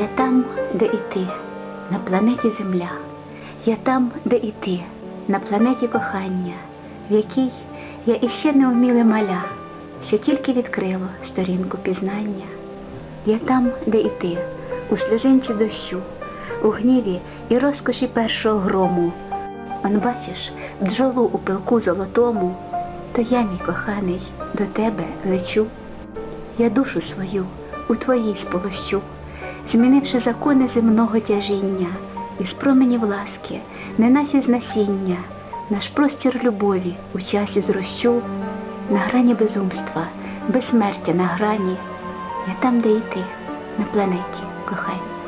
Я там, де і ти, на планеті Земля. Я там, де і ти, на планеті кохання, в якій я іще не вміле маля, що тільки відкрило сторінку пізнання. Я там, де і ти, у сльозинці дощу, у гніві і розкоші першого грому. Он бачиш бджолу у пилку золотому, то я, мій коханий, до тебе лечу. Я душу свою у твоїй сполощу, змінивши закони земного тяжіння, і з променів ласки, неначе з насіння, наш простір любові у часі зрощу, на грані безумства, безсмертя на грані, я там, де і ти, на планеті кохання.